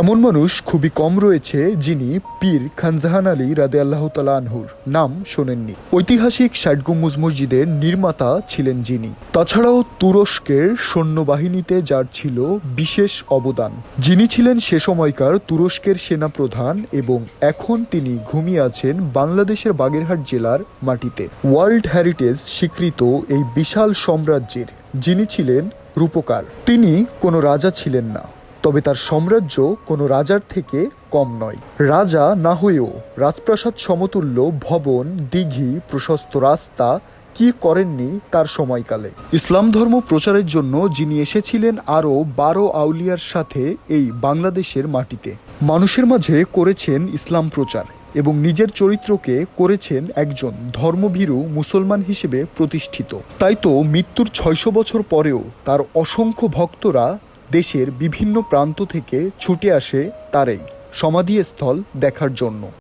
এমন মানুষ খুবই কম রয়েছে যিনি পীর খানজাহান আলী রাদে আল্লাহ তালা আনহুর নাম শোনেননি। ঐতিহাসিক ষাট গম্বুজ মসজিদের নির্মাতা ছিলেন যিনি। তাছাড়াও তুরস্কের সৈন্যবাহিনীতে যার ছিল বিশেষ অবদান। যিনি ছিলেন সে সময়কার তুরস্কের সেনাপ্রধান এবং এখন তিনি ঘুমিয়ে আছেন বাংলাদেশের বাগেরহাট জেলার মাটিতে। ওয়ার্ল্ড হেরিটেজ স্বীকৃত এই বিশাল সাম্রাজ্যের যিনি ছিলেন রূপকার। তিনি কোনো রাজা ছিলেন না। তবে তার সাম্রাজ্য কোনো রাজার থেকে কম নয়। রাজা না হয়েও রাজপ্রাসাদ সমতুল্য, ভবন, দিঘি, প্রশস্ত রাস্তা কি করেননি তার সময়কালে? ইসলাম ধর্ম প্রচারের জন্য যিনি এসেছিলেন আরও বারো আউলিয়ার সাথে এই বাংলাদেশের মাটিতে। মানুষের মাঝে করেছেন ইসলাম প্রচার এবং নিজের চরিত্রকে করেছেন একজন ধর্মভীরু মুসলমান হিসেবে প্রতিষ্ঠিত। তাই তো মৃত্যুর ছয়শো বছর পরেও তার অসংখ্য ভক্তরা দেশের বিভিন্ন প্রান্ত থেকে ছুটে আসে তার এই সমাধিস্থল দেখার জন্য।